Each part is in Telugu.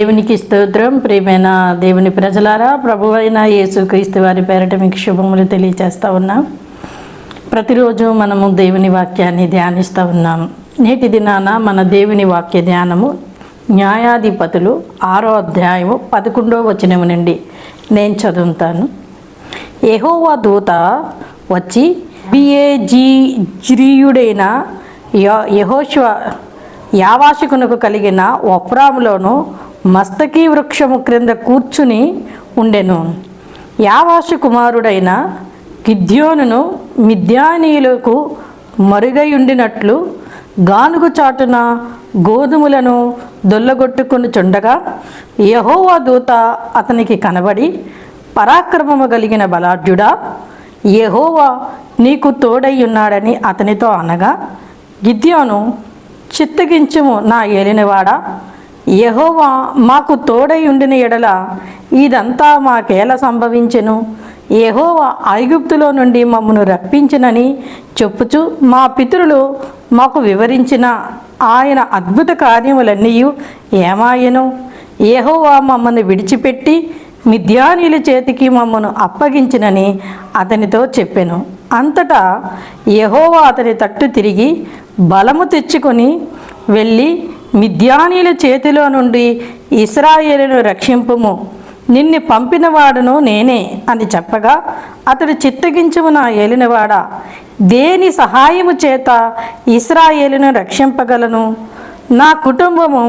దేవునికి స్తోత్రం. ప్రియమైన దేవుని ప్రజలారా ప్రభు అయిన యేసుక్రీస్తు వారి పేరట మీకు శుభములు తెలియచేస్తూ ఉన్నాం. ప్రతిరోజు మనము దేవుని వాక్యాన్ని ధ్యానిస్తూ ఉన్నాం. నేటి దినాన మన దేవుని వాక్య ధ్యానము న్యాయాధిపతులు ఆరో అధ్యాయము పదకొండో వచనము నుండి నేను చదువుతాను. ఎహోవా దూత వచ్చి బిఏజీ జిరియుడైన యో- యెహోషువ కలిగిన వప్రాములోను మస్తకీ వృక్షము క్రింద కూర్చుని ఉండెను. యావాసు కుమారుడైన గిద్యోనును మిద్యానీయులకు మరుగై ఉండినట్లు గానుగు చాటున గోధుమలను దొల్లగొట్టుకుని చుండగా యహోవా దూత అతనికి కనబడి పరాక్రమము కలిగిన బలాఢ్యుడా యెహోవా నీకు తోడై ఉన్నాడని అతనితో అనగా గిద్యోను చిత్తగించుము నా ఏలినవాడా? యహోవా మాకు తోడై ఉండిన ఎడల ఇదంతా మాకేలా సంభవించెను? యహోవా ఐగుప్తులో నుండి మమ్మను రప్పించినని చెప్పుచు మా పితరులు మాకు వివరించిన ఆయన అద్భుత కార్యములన్నీ ఏమాయను? యహోవా మమ్మల్ని విడిచిపెట్టి మిథ్యానీల చేతికి మమ్మను అప్పగించినని అతనితో చెప్పాను. అంతటా యహోవా అతని తట్టు తిరిగి బలము తెచ్చుకొని వెళ్ళి మిద్యానీల చేతిలో నుండి ఇస్రాయేలును రక్షింపుము. నిన్ను పంపినవాడును నేనే అని చెప్పగా అతడు చిత్తగించుము నా ఏలినవాడా. దేని సహాయము చేత ఇస్రాయేలును రక్షింపగలను? నా కుటుంబము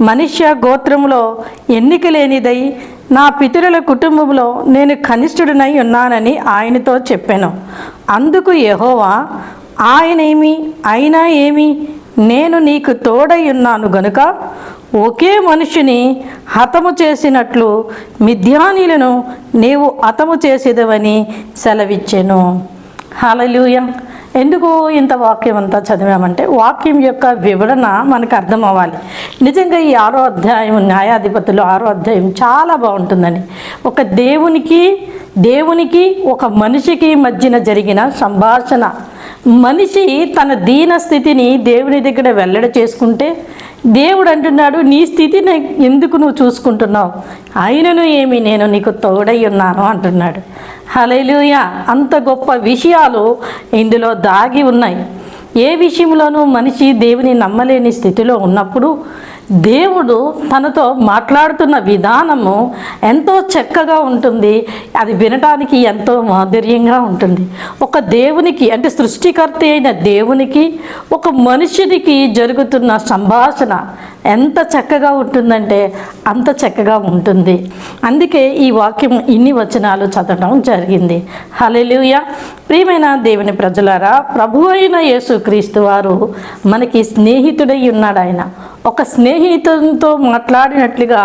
మనుష్య గోత్రములో ఎన్నిక లేనిదై నా పితరుల కుటుంబంలో నేను కనిష్ఠుడినై ఉన్నానని ఆయనతో చెప్పాను. అందుకు యహోవా ఆయనేమి అయినా ఏమి నేను నీకు తోడై ఉన్నాను గనుక ఒకే మనుషుని హతము చేసినట్లు మిథ్యానీలను నీవు హతము చేసేదవని సెలవిచ్చాను. హలలుయ ఎందుకు ఇంత వాక్యం అంతా చదివామంటే వాక్యం యొక్క వివరణ మనకు అర్థం అవ్వాలి నిజంగా ఈ ఆరో అధ్యాయం న్యాయాధిపతులు ఆరో అధ్యాయం చాలా బాగుంటుందండి ఒక దేవునికి దేవునికి ఒక మనిషికి మధ్యన జరిగిన సంభాషణ. మనిషి తన దీన స్థితిని దేవుని దగ్గర వెల్లడి చేసుకుంటే దేవుడు అంటున్నాడు నీ స్థితిని ఎందుకు నువ్వు చూసుకుంటున్నావు? అయినను ఏమి నేను నీకు తోడై ఉన్నాను? అంటున్నాడు. హలేలుయ అంత గొప్ప విషయాలు ఇందులో దాగి ఉన్నాయి. ఏ విషయంలోనూ మనిషి దేవుని నమ్మలేని స్థితిలో ఉన్నప్పుడు దేవుడు తనతో మాట్లాడుతున్న విధానము ఎంతో చక్కగా ఉంటుంది. అది వినటానికి ఎంతో మాధుర్యంగా ఉంటుంది. ఒక దేవునికి అంటే సృష్టికర్త అయిన దేవునికి ఒక మనుషుడికి జరుగుతున్న సంభాషణ ఎంత చక్కగా ఉంటుందంటే అంత చక్కగా ఉంటుంది. అందుకే ఈ వాక్యం ఇన్ని వచనాలు చదవడం జరిగింది. హలెలుయ ప్రియమైన దేవుని ప్రజలారా ప్రభు అయిన యేసుక్రీస్తు వారు మనకి స్నేహితుడై ఉన్నాడు ఆయన. ఒక స్నేహితునితో మాట్లాడినట్లుగా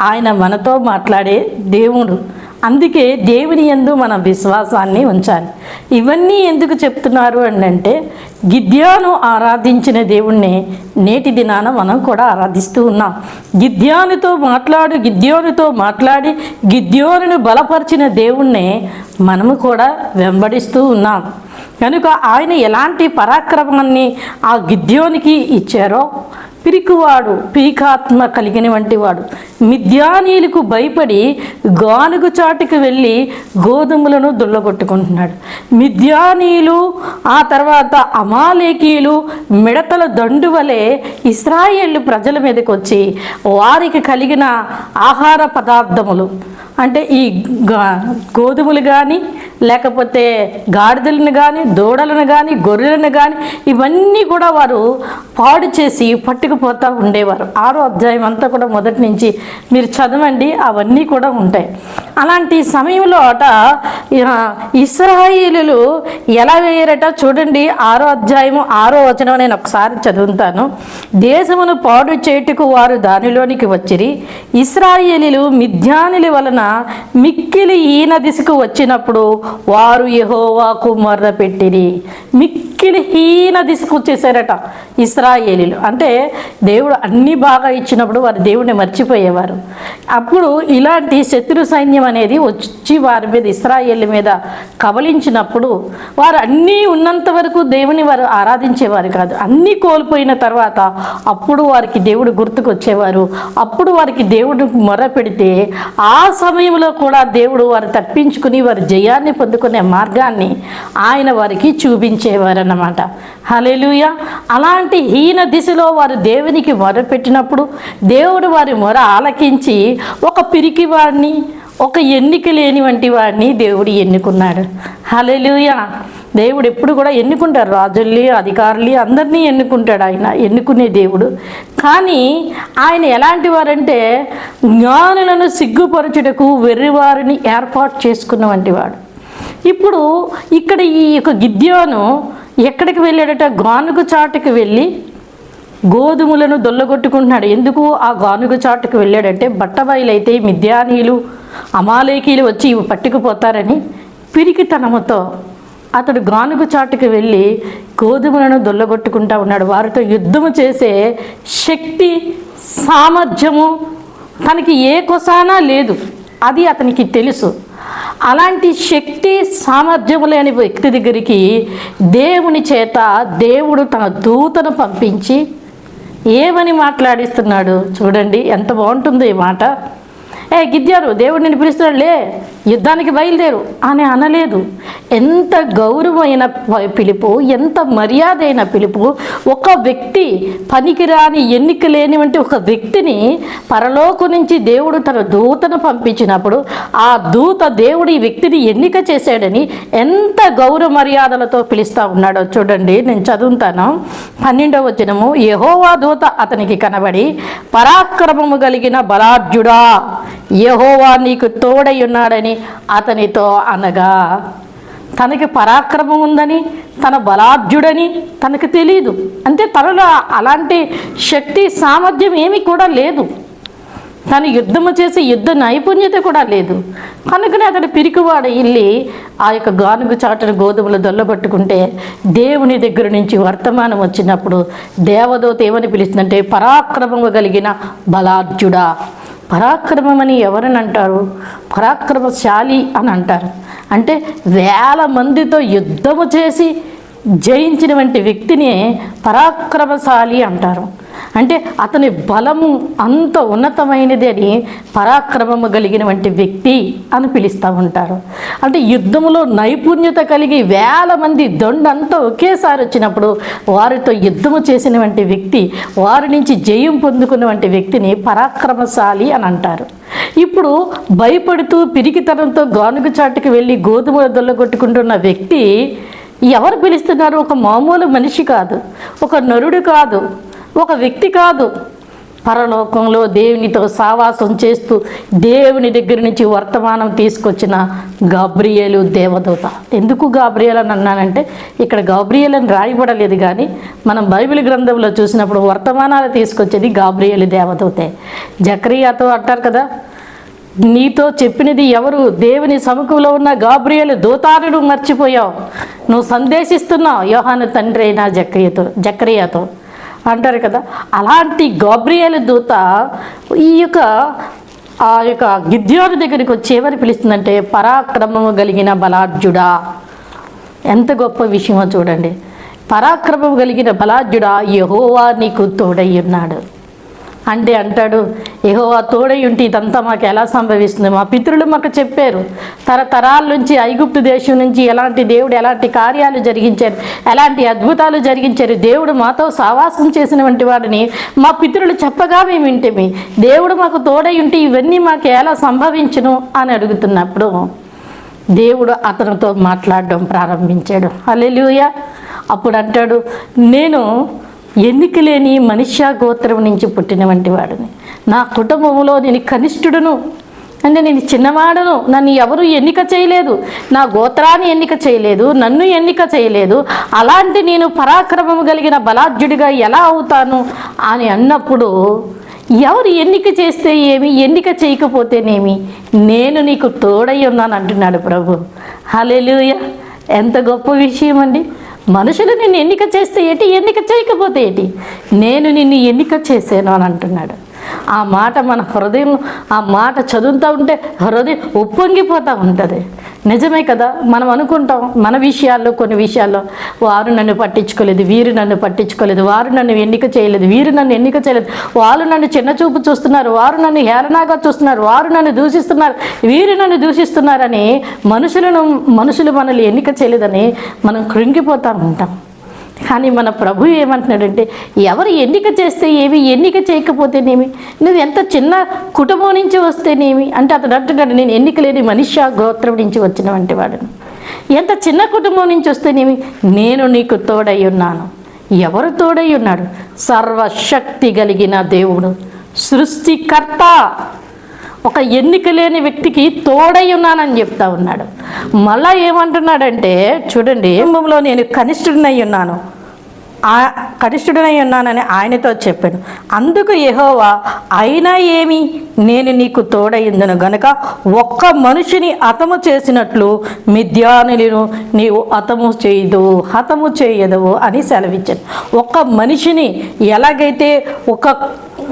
ఆయన మనతో మాట్లాడే దేవుడు. అందుకే దేవుని యందు మన విశ్వాసాన్ని ఉంచాలి. ఇవన్నీ ఎందుకు చెప్తున్నారు అని అంటే గిద్యాను ఆరాధించిన దేవుణ్ణి నేటి దినాన మనం కూడా ఆరాధిస్తూ ఉన్నాం. గిద్యానుతో మాట్లాడు గిద్యోనుతో మాట్లాడి గిద్యోనును బలపరిచిన దేవుణ్ణి మనము కూడా వెంబడిస్తూ ఉన్నాం. కనుక ఆయన ఎలాంటి పరాక్రమాన్ని ఆ గిద్యోనికి ఇచ్చారో పిరికివాడు పీకాత్మ కలిగిన వంటి వాడు. మిథ్యానీలకు భయపడి గానుగు చాటుకు వెళ్ళి గోధుమలను దుల్లగొట్టుకుంటున్నాడు మిథ్యానీలు ఆ తర్వాత అమాలేకీలు మిడతల దండు వలె ఇస్రాయేళ్ళు ప్రజల మీదకి వచ్చి వారికి కలిగిన ఆహార పదార్థములు. అంటే ఈ గా గోధుమలు కానీ లేకపోతే గాడిదలను కానీ దూడలను కానీ గొర్రెలను కానీ ఇవన్నీ కూడా వారు పాడు చేసి పట్టుకుపోతూ ఉండేవారు. ఆరో అధ్యాయం అంతా కూడా మొదటి నుంచి మీరు చదవండి అవన్నీ కూడా ఉంటాయి. అలాంటి సమయంలో అట ఇస్రాయిలు ఎలా వేయరట చూడండి. ఆరో అధ్యాయము ఆరో వచనం నేను ఒకసారి చదువుతాను. దేశమును పాడు చేటుకు వారు దానిలోనికి వచ్చిరి. ఇస్రాయేలీలు మిథ్యానుల వలన మిక్కిలి ఈన దిశకు వచ్చినప్పుడు వారు యహోవాకు మొర్ర పెట్టిరి. మిక్కిలి హీన దిశకు వచ్చేసారట ఇస్రాయేలీలు. అంటే దేవుడు అన్ని బాగా ఇచ్చినప్పుడు వారు దేవుడిని మర్చిపోయేవారు. అప్పుడు ఇలాంటి శత్రు సైన్యం సైన్యం అనేది వచ్చి వారి మీద ఇస్రాయేల్ మీద కబలించినప్పుడు వారు అన్నీ ఉన్నంత వరకు దేవుని వారు ఆరాధించేవారు కాదు. అన్నీ కోల్పోయిన తర్వాత అప్పుడు వారికి దేవుడు గుర్తుకొచ్చేవారు. అప్పుడు వారికి దేవుడు మొర పెడితే ఆ సమయంలో కూడా దేవుడు వారు తప్పించుకుని వారి జయాన్ని పొందుకునే మార్గాన్ని ఆయన వారికి చూపించేవారు అన్నమాట హలేలుయ అలాంటి హీన దిశలో వారు దేవునికి మొర పెట్టినప్పుడు దేవుడు వారి మొర ఆలకించి ఒక పిరికివాడిని ఒక ఎన్నిక లేని వంటి వాడిని దేవుడు ఎన్నుకున్నాడు. హలెలుయ దేవుడు ఎప్పుడు కూడా ఎన్నుకుంటారు రాజుల్ని అధికారులు అందరినీ ఎన్నుకుంటాడు ఆయన. ఎన్నుకునే దేవుడు. కానీ ఆయన ఎలాంటి వారంటే జ్ఞానులను సిగ్గుపరచుటకు వెర్రివారిని ఏర్పాటు చేసుకున్న వంటి వాడు. ఇప్పుడు ఇక్కడ ఈ యొక్క గిద్యోను ఎక్కడికి వెళ్ళాడట? గానుగు చాటుకు వెళ్ళి గోధుమలను దొల్లగొట్టుకుంటున్నాడు. ఎందుకు? ఆ గానుగ చాటుకు వెళ్ళాడంటే బట్టబయలైతే మిద్యానీయులు అమాలేకీలు వచ్చి ఇవి పట్టుకుపోతారని పిరికితనముతో అతడు గానుగ చాటుకు వెళ్ళి గోధుమలను దొల్లగొట్టుకుంటా ఉన్నాడు. వారితో యుద్ధము చేసే శక్తి సామర్థ్యము తనకి ఏ కొసానా లేదు. అది అతనికి తెలుసు. అలాంటి శక్తి సామర్థ్యము లేని వ్యక్తి దగ్గరికి దేవుని చేత దేవుడు తన దూతను పంపించి ఏమని మాట్లాడిస్తున్నాడు? చూడండి ఎంత బాగుంటుందో ఈ మాట. ఏ గిద్యారు దేవుడు నిన్ను పిలుస్తున్నాడు లే యుద్ధానికి బయలుదేరు అని అనలేదు. ఎంత గౌరవమైన పిలుపు ఎంత మర్యాదైన పిలుపు. ఒక వ్యక్తి పనికిరాని ఎన్నిక లేనివంటి ఒక వ్యక్తిని పరలోకు నుంచి దేవుడు తన దూతను పంపించినప్పుడు ఆ దూత దేవుడు ఈ వ్యక్తిని ఎన్నిక చేశాడని ఎంత గౌరవ మర్యాదలతో పిలుస్తా ఉన్నాడో చూడండి. నేను చదువుతాను. పన్నెండవ వచనము. యహోవా దూత అతనికి కనబడి పరాక్రమము కలిగిన బలాఢ్యుడా యహోవా నీకు తోడై ఉన్నాడని అతనితో అనగా తనకి పరాక్రమం ఉందని తన బలాఢ్యుడని తనకు తెలియదు అంటే తనలో అలాంటి శక్తి సామర్థ్యం ఏమీ కూడా లేదు. తను యుద్ధము చేసే యుద్ధ నైపుణ్యత కూడా లేదు. కనుకనే అతడు పిరికివాడు ఇల్లి ఆ యొక్క గానుగు చాటును గోధుమలు దొల్లబట్టుకుంటే దేవుని దగ్గర నుంచి వర్తమానం వచ్చినప్పుడు దేవదూత ఏమని పిలుస్తుందంటే పరాక్రమము కలిగిన బలార్జుడా పరాక్రమమని ఎవరని అంటారు పరాక్రమశాలి అని అంటారు అంటే వేల మందితో యుద్ధము చేసి జయించినటువంటి వ్యక్తిని పరాక్రమశాలి అంటారు. అంటే అతని బలము అంత ఉన్నతమైనది అని పరాక్రమము కలిగినటువంటి వ్యక్తి అని పిలుస్తూ ఉంటారు. అంటే యుద్ధంలో నైపుణ్యత కలిగి వేల మంది దొండంతా ఒకేసారి వచ్చినప్పుడు వారితో యుద్ధము చేసినటువంటి వ్యక్తి వారి నుంచి జయం పొందుకున్నటువంటి వ్యక్తిని పరాక్రమశాలి అని అంటారు. ఇప్పుడు భయపడుతూ పిరికితనంతో గానుగు చాటుకు వెళ్ళి గోధుమ దొల్లగొట్టుకుంటున్న వ్యక్తి ఎవరు పిలుస్తున్నారు? ఒక మామూలు మనిషి కాదు. ఒక నరుడు కాదు. ఒక వ్యక్తి కాదు. పరలోకంలో దేవునితో సావాసం చేస్తూ దేవుని దగ్గర నుంచి వర్తమానం తీసుకొచ్చిన గాబ్రియేలు దేవదూత. ఎందుకు గాబ్రియల్ అని అన్నానంటే ఇక్కడ గాబ్రియల్ అని రాయబడలేదు కానీ మనం బైబిల్ గ్రంథంలో చూసినప్పుడు వర్తమానాలు తీసుకొచ్చేది గాబ్రియేలు దేవదూతే. జక్రియాతో అంటారు కదా నీతో చెప్పినది ఎవరు? దేవుని సముఖంలో ఉన్న గాబ్రియలు దూతారుడు మర్చిపోయావు. నువ్వు సందేశిస్తున్నావు యోహాను తండ్రి అయిన జక్రియతో జక్రియాతో. అంటారు కదా. అలాంటి గాబ్రియలు దూత ఈ యొక్క ఆ యొక్క గిద్యోని దగ్గరికి వచ్చి ఏమని పిలుస్తుందంటే పరాక్రమము కలిగిన బలాఢ్యుడా. ఎంత గొప్ప విషయమో చూడండి. పరాక్రమం కలిగిన బలాఢ్యుడా యహోవా నీకు తోడై ఉన్నాడు. అంటే అంటాడు యెహోవా తోడై ఉంటే ఇదంతా మాకు ఎలా సంభవిస్తుంది? మా పితరులు మాకు చెప్పారు తరతరాల నుంచి ఐగుప్తు దేశం నుంచి ఎలాంటి దేవుడు ఎలాంటి కార్యాలు జరిగించారు ఎలాంటి అద్భుతాలు జరిగించారు? దేవుడు మాతో సావాసం చేసినటువంటి వాడిని మా పితరులు చెప్పగా మేము వింటేమి. దేవుడు మాకు తోడై ఉంటే ఇవన్నీ మాకు ఎలా సంభవించును? అని అడుగుతున్నప్పుడు దేవుడు అతనితో మాట్లాడడం ప్రారంభించాడు. అల్లెలుయ అప్పుడు అంటాడు నేను ఎన్నికలేని మనిషా గోత్రం నుంచి పుట్టినవంటి వాడిని. నా కుటుంబంలో నేను కనిష్ఠుడును. అంటే నేను చిన్నవాడను. నన్ను ఎవరు ఎన్నిక చేయలేదు. నా గోత్రాన్ని ఎన్నిక చేయలేదు. నన్ను ఎన్నిక చేయలేదు. అలాంటి నేను పరాక్రమం కలిగిన బలాఢ్యుడిగా ఎలా అవుతాను అని అన్నప్పుడు ఎవరు ఎన్నిక చేస్తే ఏమి? ఎన్నిక చేయకపోతేనేమి? నేను నీకు తోడై ఉన్నాను అంటున్నాడు ప్రభు. హల్లెలూయా. ఎంత గొప్ప విషయం అండి మనుషులు నిన్ను ఎన్నిక చేస్తే ఏటి? ఎన్నిక చేయకపోతే ఏటి? నేను నిన్ను ఎన్నిక చేశాను అని అంటున్నాడు. ఆ మాట మన హృదయం ఆ మాట చదువుతూ ఉంటే హృదయం ఉప్పొంగిపోతూ ఉంటుంది. నిజమే కదా? మనం అనుకుంటాం మన విషయాల్లో కొన్ని విషయాల్లో వారు నన్ను పట్టించుకోలేదు వీరు నన్ను పట్టించుకోలేదు వారు నన్ను ఎన్నిక చేయలేదు వీరు నన్ను ఎన్నిక చేయలేదు వాళ్ళు నన్ను చిన్న చూపు చూస్తున్నారు వారు నన్ను హేళనాగా చూస్తున్నారు వారు నన్ను దూషిస్తున్నారు వీరు నన్ను దూషిస్తున్నారని మనుషులను మనుషులు మనల్ని ఎన్నిక చేయలేదని మనం కృంగిపోతూ ఉంటాం. కానీ మన ప్రభు ఏమంటున్నాడంటే ఎవరు ఎన్నిక చేస్తే ఏమి ఎన్నిక చేయకపోతేనేమి నువ్వు ఎంత చిన్న కుటుంబం నుంచి వస్తేనేమి అంటే అతడు అంటున్నాడు నేను ఎన్నిక లేని మనిషి గోత్రం నుంచి వచ్చిన వంటి వాడును. ఎంత చిన్న కుటుంబం నుంచి వస్తేనేమి నేను నీకు తోడై ఉన్నాను. ఎవరు తోడై ఉన్నాడు? సర్వశక్తి కలిగిన దేవుడు సృష్టికర్త. ఒక ఎన్నిక లేని వ్యక్తికి తోడై ఉన్నానని చెప్తా ఉన్నాడు. మళ్ళా ఏమంటున్నాడంటే చూడండి కుటుంబంలో నేను కనిష్ఠుడినై ఉన్నాను. కనిష్ఠుడనై ఉన్నానని ఆయనతో చెప్పాను. అందుకు యహోవా అయినా ఏమి? నేను నీకు తోడయిందను గనక ఒక్క మనిషిని హతము చేసినట్లు మిథ్యానులను నీవు హతము చేయదు హతము చేయదు అని సెలవిచ్చాను. ఒక్క మనిషిని ఎలాగైతే ఒక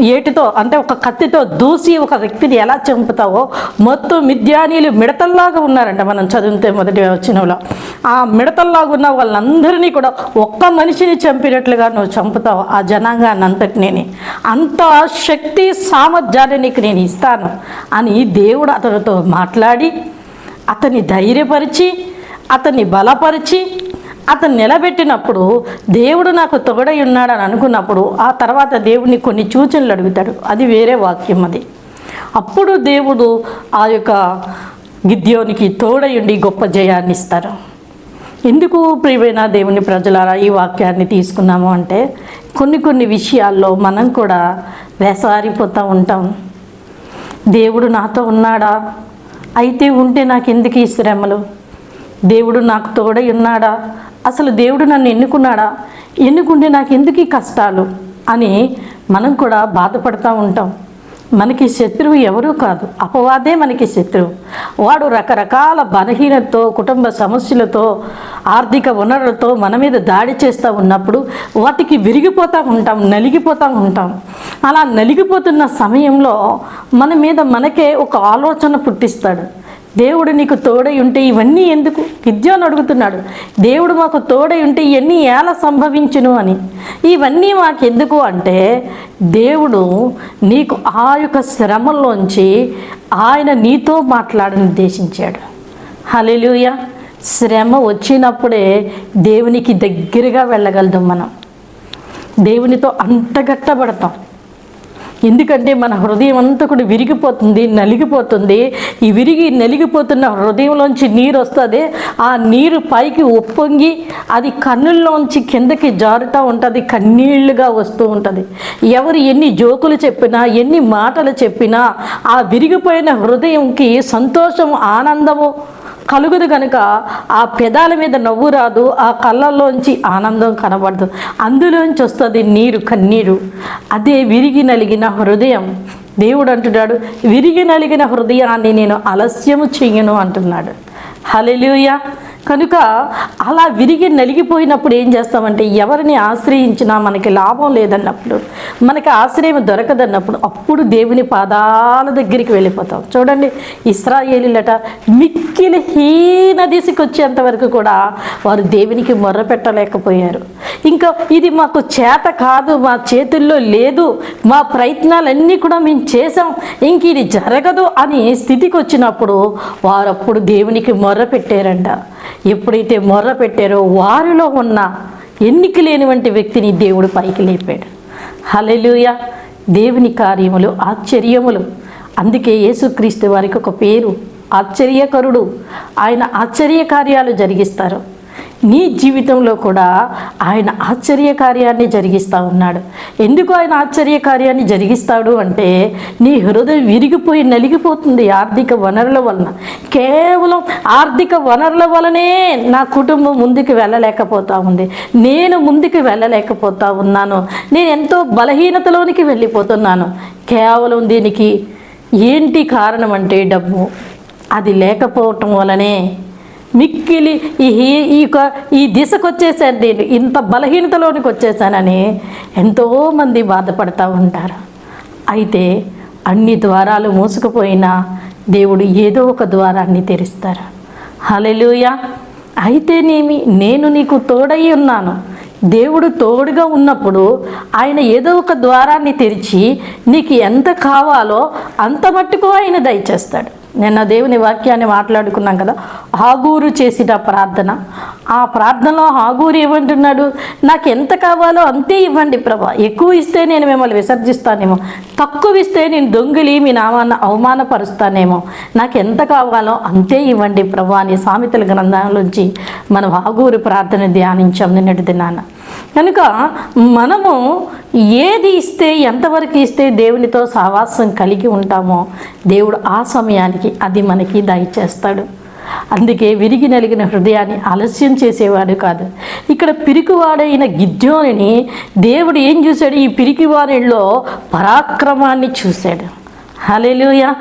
ఏటితో అంటే ఒక కత్తితో దూసి ఒక వ్యక్తిని ఎలా చంపుతావో మొత్తం మిద్యానీలు మిడతల్లాగా ఉన్నారంట మనం చదివితే మొదటి వచ్చినలో ఆ మిడతల్లాగా ఉన్న వాళ్ళందరినీ కూడా ఒక్క మనిషిని చంపినట్లుగా నువ్వు చంపుతావు ఆ జనాంగాన్ని నేను అంత శక్తి సామర్థ్యాన్ని నీకు నేను ఇస్తాను అని దేవుడు అతనితో మాట్లాడి అతన్ని ధైర్యపరిచి అతన్ని బలపరిచి అతను నిలబెట్టినప్పుడు దేవుడు నాకు తోడై ఉన్నాడని అనుకున్నప్పుడు ఆ తర్వాత దేవుడిని కొన్ని సూచనలు అడుగుతాడు. అది వేరే వాక్యం అది. అప్పుడు దేవుడు ఆ యొక్క గిద్యోనికి తోడయుండి గొప్ప జయాన్ని ఇస్తారు. ఎందుకు ప్రియమైన దేవుని ప్రజలారా ఈ వాక్యాన్ని తీసుకున్నాము అంటే కొన్ని కొన్ని విషయాల్లో మనం కూడా వేసారిపోతూ ఉంటాం. దేవుడు నాతో ఉన్నాడా? అయితే ఉంటే నాకు ఎందుకు ఈ శ్రమలు? దేవుడు నాకు తోడై ఉన్నాడా? అసలు దేవుడు నన్ను ఎన్నుకున్నాడా? ఎన్నుకుంటే నాకు ఎందుకు ఈ కష్టాలు? అని మనం కూడా బాధపడుతూ ఉంటాం. మనకి శత్రువు ఎవరూ కాదు. అపవాదే మనకి శత్రువు. వాడు రకరకాల బలహీనతతో కుటుంబ సమస్యలతో ఆర్థిక వనరులతో మన మీద దాడి చేస్తూ ఉన్నప్పుడు వాటికి విరిగిపోతూ ఉంటాం నలిగిపోతూ ఉంటాం. అలా నలిగిపోతున్న సమయంలో మన మీద మనకే ఒక ఆలోచన పుట్టిస్తాడు. దేవుడు నీకు తోడై ఉంటే ఇవన్నీ ఎందుకు? విద్యాన్ని అడుగుతున్నాడు. దేవుడు మాకు తోడై ఉంటే ఇవన్నీ ఎలా సంభవించును అని. ఇవన్నీ మాకెందుకు అంటే దేవుడు నీకు ఆ యొక్క శ్రమల్లోంచి ఆయన నీతో మాట్లాడని ఉద్దేశించాడు. హలెలుయ శ్రమ వచ్చినప్పుడే దేవునికి దగ్గరగా వెళ్ళగలుగుతాం మనం. దేవునితో అంటగట్టబడతాం ఎందుకంటే మన హృదయం అంతా కూడా విరిగిపోతుంది నలిగిపోతుంది. ఈ విరిగి నలిగిపోతున్న హృదయంలోంచి నీరు వస్తుంది. ఆ నీరు పైకి ఉప్పొంగి అది కన్నుల్లోంచి కిందకి జారుతూ ఉంటుంది కన్నీళ్ళుగా వస్తూ ఉంటుంది. ఎవరు ఎన్ని జోకులు చెప్పినా ఎన్ని మాటలు చెప్పినా ఆ విరిగిపోయిన హృదయంకి సంతోషం ఆనందము కలుగుదు కనుక ఆ పెదాల మీద నవ్వు రాదు ఆ కళ్ళల్లోంచి ఆనందం కనబడదు. అందులోంచి వస్తుంది నీరు కన్నీరు. అదే విరిగి నలిగిన హృదయం. దేవుడు అంటున్నాడు విరిగి నలిగిన హృదయాన్ని నేను అలస్యము చెయ్యను అంటున్నాడు. హలెలుయా కనుక అలా విరిగి నలిగిపోయినప్పుడు ఏం చేస్తామంటే ఎవరిని ఆశ్రయించినా మనకి లాభం లేదన్నప్పుడు మనకి ఆశ్రయం దొరకదన్నప్పుడు అప్పుడు దేవుని పాదాల దగ్గరికి వెళ్ళిపోతాం. చూడండి ఇస్రాయేలీలట మిక్కిలి హీన దిశకు వచ్చేంత వరకు కూడా వారు దేవునికి మొర్ర పెట్టలేకపోయారు. ఇంకా ఇది మాకు చేత కాదు మా చేతుల్లో లేదు మా ప్రయత్నాలన్నీ కూడా మేము చేసాం ఇంక ఇది జరగదు అని స్థితికి వచ్చినప్పుడు వారప్పుడు దేవునికి మొర్ర పెట్టారంట. ఎప్పుడైతే మొర్ర పెట్టారో వారిలో ఉన్న ఎన్నిక లేనివంటి వ్యక్తిని దేవుడు పైకి లేపాడు. హలెలుయ దేవుని కార్యములు ఆశ్చర్యములు. అందుకే యేసుక్రీస్తు వారికి ఒక పేరు ఆశ్చర్యకరుడు. ఆయన ఆశ్చర్య కార్యాలు జరిగిస్తారు. నీ జీవితంలో కూడా ఆయన ఆశ్చర్య కార్యాన్ని జరిగిస్తూ ఉన్నాడు. ఎందుకు ఆయన ఆశ్చర్య కార్యాన్ని జరిగిస్తాడు అంటే నీ హృదయం విరిగిపోయి నలిగిపోతుంది ఆర్థిక వనరుల వలన. కేవలం ఆర్థిక వనరుల వలనే నా కుటుంబం ముందుకు వెళ్ళలేకపోతా ఉంది. నేను ముందుకు వెళ్ళలేకపోతా ఉన్నాను. నేను ఎంతో బలహీనతలోనికి వెళ్ళిపోతున్నాను. కేవలం దీనికి ఏంటి కారణం అంటే డబ్బు. అది లేకపోవటం వలనే మిక్కిలి ఈ ఈ- ఈ యొక్క- ఈ దిశకు వచ్చేసాను నేను. ఇంత బలహీనతలోనికి వచ్చేసానని ఎంతోమంది బాధపడుతూ ఉంటారు. అయితే అన్ని ద్వారాలు మూసుకుపోయినా దేవుడు ఏదో ఒక ద్వారాన్ని తెరుస్తారు. హలెలుయ అయితేనేమి నేను నీకు తోడై ఉన్నాను. దేవుడు తోడుగా ఉన్నప్పుడు ఆయన ఏదో ఒక ద్వారాన్ని తెరిచి నీకు ఎంత కావాలో అంత మట్టుకు ఆయన దయచేస్తాడు. నిన్న దేవుని వాక్యాన్ని మాట్లాడుకున్నాం కదా. హాగూరు చేసిన ప్రార్థన. ఆ ప్రార్థనలో హాగూరు ఏమంటున్నాడు? నాకు ఎంత కావాలో అంతే ఇవ్వండి ప్రభా. ఎక్కువ ఇస్తే నేను మిమ్మల్ని విసర్జిస్తానేమో. తక్కువ ఇస్తే నేను దొంగిలి మీ నామాన్ని అవమానపరుస్తానేమో. నాకు ఎంత కావాలో అంతే ఇవ్వండి ప్రభా అని సామెతల గ్రంథంలోంచి మనం హాగూరు ప్రార్థన ధ్యానించాం నిన్నటి దినాన. కనుక మనము ఏది ఇస్తే ఎంతవరకు ఇస్తే దేవునితో సహవాసం కలిగి ఉంటామో దేవుడు ఆ సమయానికి అది మనకి దయచేస్తాడు. అందుకే విరిగి నలిగిన హృదయాన్ని ఆలస్యం చేసేవాడు కాదు. ఇక్కడ పిరికివాడైన గిద్యోని దేవుడు ఏం చూశాడు? ఈ పిరికివాడిలో పరాక్రమాన్ని చూశాడు. హలేలుయ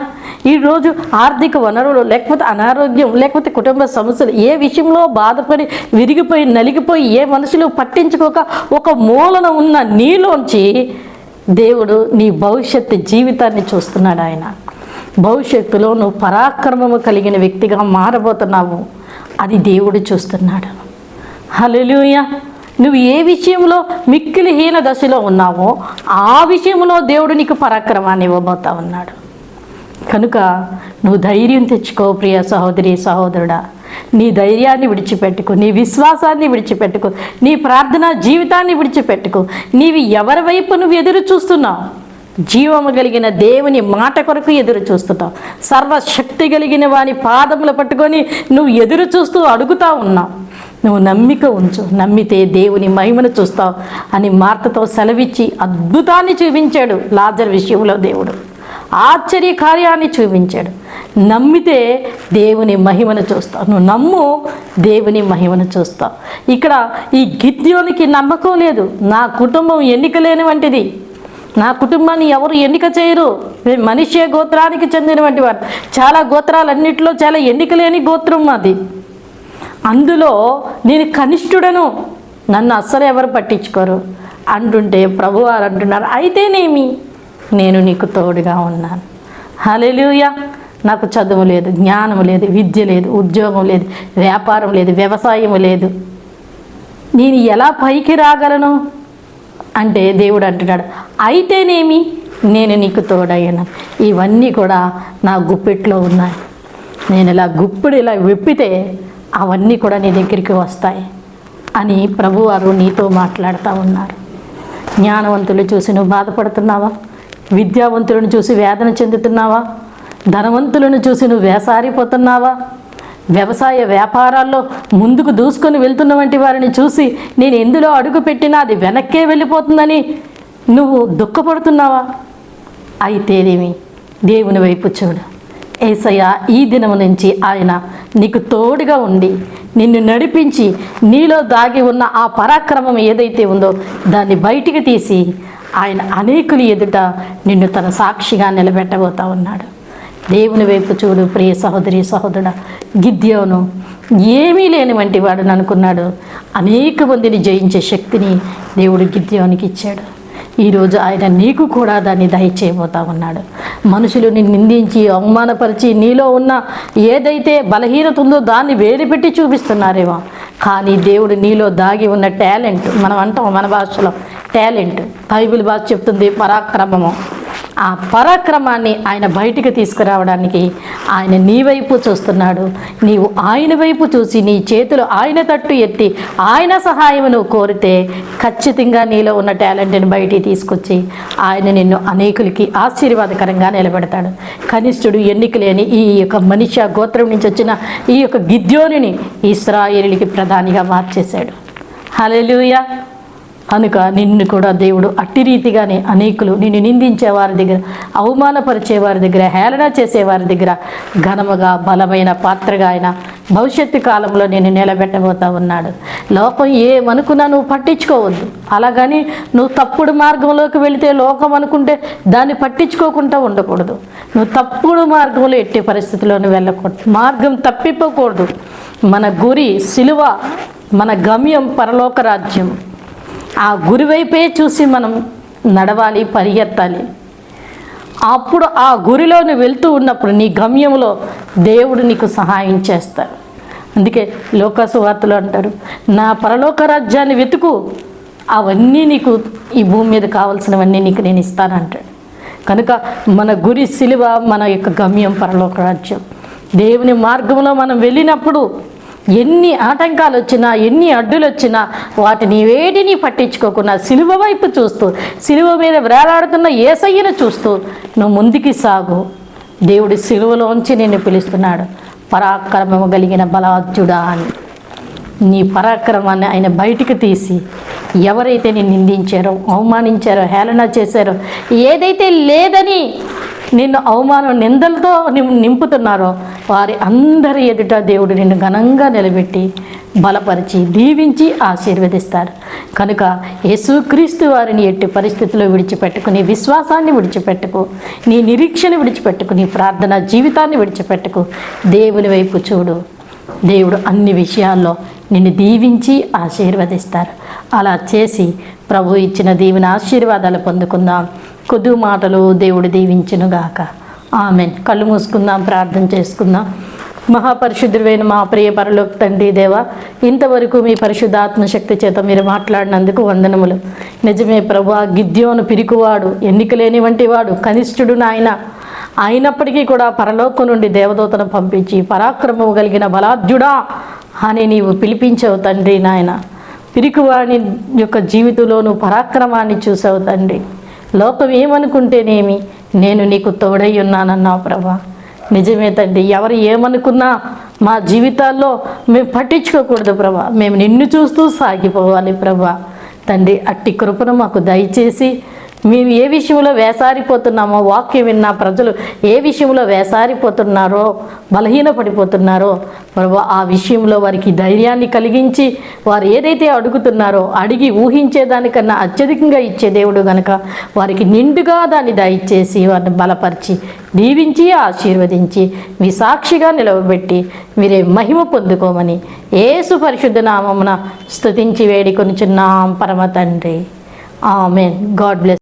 ఈరోజు ఆర్థిక వనరులు లేకపోతే అనారోగ్యం లేకపోతే కుటుంబ సమస్యలు ఏ విషయంలో బాధపడి విరిగిపోయి నలిగిపోయి ఏ మనుషులు పట్టించుకోక ఒక మూలన ఉన్న నీలోంచి దేవుడు నీ భవిష్యత్తు జీవితాన్ని చూస్తున్నాడు ఆయన. భవిష్యత్తులో నువ్వు పరాక్రమము కలిగిన వ్యక్తిగా మారబోతున్నావు. అది దేవుడు చూస్తున్నాడు. హల్లెలూయ. నువ్వు ఏ విషయంలో మిక్కిలి హీన దశలో ఉన్నావో ఆ విషయంలో దేవుడు నీకు పరాక్రమాన్ని ఇవ్వబోతా ఉన్నాడు. కనుక నువ్వు ధైర్యం తెచ్చుకో ప్రియ సహోదరి సహోదరుడా. నీ ధైర్యాన్ని విడిచిపెట్టుకో నీ విశ్వాసాన్ని విడిచిపెట్టుకో నీ ప్రార్థన జీవితాన్ని విడిచిపెట్టుకో. నీవి ఎవరి వైపు నువ్వు ఎదురు చూస్తున్నావు? జీవము కలిగిన దేవుని మాట కొరకు ఎదురు చూస్తున్నావు. సర్వశక్తి కలిగిన వాని పాదములు పట్టుకొని నువ్వు ఎదురు చూస్తూ అడుగుతా ఉన్నావు. నువ్వు నమ్మిక ఉంచు. నమ్మితే దేవుని మహిమను చూస్తావు అని మార్తతో సెలవిచ్చి అద్భుతాన్ని చూపించాడు లాజర్ విషయంలో దేవుడు. ఆశ్చర్య కార్యాన్ని చూపించాడు. నమ్మితే దేవుని మహిమను చూస్తావు. నువ్వు నమ్ము దేవుని మహిమను చూస్తావు. ఇక్కడ ఈ గిద్యోనికి నమ్మకం లేదు. నా కుటుంబం ఎన్నిక లేని వంటిది. నా కుటుంబాన్ని ఎవరు ఎన్నిక చేయరు. మనిషే గోత్రానికి చెందినటువంటి వారు. చాలా గోత్రాలన్నింటిలో చాలా ఎన్నిక లేని గోత్రం మాది అందులో నేను కనిష్ఠుడను. నన్ను అస్సలు ఎవరు పట్టించుకోరు. అంటుంటే ప్రభువారు అంటున్నారు అయితేనేమి? నేను నీకు తోడుగా ఉన్నాను. హల్లెలూయా! నాకు చదువు లేదు జ్ఞానం లేదు విద్య లేదు ఉద్యోగం లేదు వ్యాపారం లేదు వ్యవసాయం లేదు. నేను ఎలా పైకి రాగలను? అంటే దేవుడు అంటున్నాడు అయితేనేమి? నేను నీకు తోడయ్యాను. ఇవన్నీ కూడా నా గుప్పెట్లో ఉన్నాయి. నేను ఇలా గుప్పిడి ఇలా విప్పితే అవన్నీ కూడా నీ దగ్గరికి వస్తాయి అని ప్రభువారు నీతో మాట్లాడుతూ ఉన్నారు. జ్ఞానవంతులు చూసి నువ్వు బాధపడుతున్నావా? విద్యావంతులను చూసి వేదన చెందుతున్నావా? ధనవంతులను చూసి నువ్వు వేసారిపోతున్నావా? వ్యవసాయ వ్యాపారాల్లో ముందుకు దూసుకొని వెళ్తున్న వంటి వారిని చూసి నేను ఎందులో అడుగు పెట్టినా అది వెనక్కే వెళ్ళిపోతుందని నువ్వు దుఃఖపడుతున్నావా? అయితేనేమి దేవుని వైపు చూడు. ఏసయ్య ఈ దినం నుంచి ఆయన నీకు తోడుగా ఉండి నిన్ను నడిపించి నీలో దాగి ఉన్న ఆ పరాక్రమం ఏదైతే ఉందో దాన్ని బయటికి తీసి ఆయన అనేకులు ఎదుట నిన్ను తన సాక్షిగా నిలబెట్టబోతా ఉన్నాడు. దేవుని వైపు చూడు ప్రియ సహోదరి సహోదరుడు. గిద్యోను ఏమీ లేని వంటి వాడు అనుకున్నాడు అనేక మందిని జయించే శక్తిని దేవుడు గిద్యోనికి ఇచ్చాడు. ఈరోజు ఆయన నీకు కూడా దాన్ని దయచేయబోతా ఉన్నాడు. మనుషులు నిందించి అవమానపరిచి నీలో ఉన్న ఏదైతే బలహీనత ఉందో దాన్ని వేడిపెట్టి చూపిస్తున్నారేమో. కానీ దేవుడు నీలో దాగి ఉన్న టాలెంట్ మనం అంటాం మన భాషలో టాలెంట్. బైబిల్ భాష చెప్తుంది పరాక్రమము. ఆ పరాక్రమాన్ని ఆయన బయటికి తీసుకురావడానికి ఆయన నీ వైపు చూస్తున్నాడు. నీవు ఆయన వైపు చూసి నీ చేతులు ఆయన తట్టు ఎత్తి ఆయన సహాయం నువ్వు కోరితే ఖచ్చితంగా నీలో ఉన్న టాలెంట్ని బయటికి తీసుకొచ్చి ఆయన నిన్ను అనేకులకి ఆశీర్వాదకరంగా నిలబెడతాడు. కనిష్ఠుడు ఎన్నిక లేని ఈ యొక్క మనిషి గోత్రం నుంచి వచ్చిన ఈ యొక్క గిద్యోనిని ఇస్రాయేలీకి ప్రధానిగా మార్చేశాడు. హల్లెలూయా! కనుక నిన్ను కూడా దేవుడు అట్టి రీతిగానే అనేకులు నిన్ను నిందించే వారి దగ్గర అవమానపరిచే వారి దగ్గర హేళన చేసే వారి దగ్గర ఘనముగా బలమైన పాత్రగా ఆయన భవిష్యత్తు కాలంలో నేను నిలబెట్టబోతా ఉన్నాడు. లోకం ఏమనుకున్నా నువ్వు పట్టించుకోవద్దు. అలాగని నువ్వు తప్పుడు మార్గంలోకి వెళితే లోకం అనుకుంటే దాన్ని పట్టించుకోకుండా ఉండకూడదు. నువ్వు తప్పుడు మార్గంలో ఎట్టి పరిస్థితిలోనూ వెళ్ళకూడదు. మార్గం తప్పిపోకూడదు. మన గురి సిలువ మన గమ్యం పరలోక రాజ్యం. ఆ గురివైపే చూసి మనం నడవాలి పరిగెత్తాలి. అప్పుడు ఆ గురిలోని వెళ్తూ ఉన్నప్పుడు నీ గమ్యంలో దేవుడు నీకు సహాయం చేస్తాడు. అందుకే లోకసువార్తలు అంటారు నా పరలోక రాజ్యాన్ని వెతుకు అవన్నీ నీకు ఈ భూమి మీద కావాల్సినవన్నీ నీకు నేను ఇస్తానంటాడు కనుక మన గురి సిలువ మన యొక్క గమ్యం పరలోక రాజ్యం. దేవుని మార్గంలో మనం వెళ్ళినప్పుడు ఎన్ని ఆటంకాలు వచ్చినా ఎన్ని అడ్డులు వచ్చినా వాటిని వేటిని పట్టించుకోకుండా సిలువ వైపు చూస్తూ సిలువ మీద వేలాడుతున్న ఏసయ్యను చూస్తూ నువ్వు ముందుకి సాగు. దేవుడి సిలువలోంచి నిన్ను పిలుస్తున్నాడు. పరాక్రమము కలిగిన బలాజ్జుడా అని. నీ పరాక్రమాన్ని ఆయన బయటికి తీసి ఎవరైతే నిన్ను నిందించారో అవమానించారో హేళన చేశారో ఏదైతే లేదని నిన్ను అవమానం నిందలతో నిం- నింపుతున్నారో వారి అందరి ఎదుట దేవుడు నిన్ను ఘనంగా నిలబెట్టి బలపరిచి దీవించి ఆశీర్వదిస్తారు కనుక యేసుక్రీస్తు వారిని ఎట్టి పరిస్థితిలో విడిచిపెట్టుకు నీ విశ్వాసాన్ని విడిచిపెట్టుకు నీ నిరీక్షణ విడిచిపెట్టుకు నీ ప్రార్థన జీవితాన్ని విడిచిపెట్టుకు దేవుని వైపు చూడు. దేవుడు అన్ని విషయాల్లో నిన్ను దీవించి ఆశీర్వదిస్తారు. అలా చేసి ప్రభు ఇచ్చిన దీవెన ఆశీర్వాదాలు పొందుకుందాం. కొద్ది మాటలు దేవుడు దీవించునుగాక. ఆమె కళ్ళు మూసుకుందాం ప్రార్థన చేసుకుందాం. మహాపరిశుద్ధుడైన మా ప్రియ పరలోక తండ్రి దేవ ఇంతవరకు మీ పరిశుద్ధాత్మ శక్తి చేత మీరు మాట్లాడినందుకు వందనములు. నిజమే ప్రభు గిద్యోను పిరికివాడు ఎన్నికలేని వంటివాడు వంటి వాడు కనిష్ఠుడు నాయన. అయినప్పటికీ కూడా పరలోకం నుండి దేవదూతను పంపించి పరాక్రమము కలిగిన బలాఢ్యుడా అని నీవు పిలిపించావు తండ్రి నాయన. పిరికివాణి యొక్క జీవితంలోనూ పరాక్రమాన్ని చూసావు తండ్రి. లోకం ఏమనుకుంటేనేమి? నేను నీకు తోడై ఉన్నానన్నావు ప్రభా. నిజమే తండ్రి ఎవరు ఏమనుకున్నా మా జీవితాల్లో మేము పట్టించుకోకూడదు ప్రభా. మేము నిన్ను చూస్తూ సాగిపోవాలి ప్రభా. తండ్రి అట్టి కృపను మాకు దయచేసి మేము ఏ విషయంలో వేసారిపోతున్నామో వాక్యం విన్న ప్రజలు ఏ విషయంలో వేసారిపోతున్నారో బలహీనపడిపోతున్నారో ప్రభు ఆ విషయంలో వారికి ధైర్యాన్ని కలిగించి వారు ఏదైతే అడుగుతున్నారో అడిగి ఊహించేదానికన్నా అత్యధికంగా ఇచ్చే దేవుడు గనక వారికి నిండుగా దాన్ని దయచేసి వారిని బలపరిచి దీవించి ఆశీర్వదించి మీ సాక్షిగా నిలవబెట్టి మీరే మహిమ పొందుకోమని ఏసు పరిశుద్ధ నామమున స్తుతించి వేడుకొనిచున్నాం పరమ తండ్రి. ఆమెన్. God bless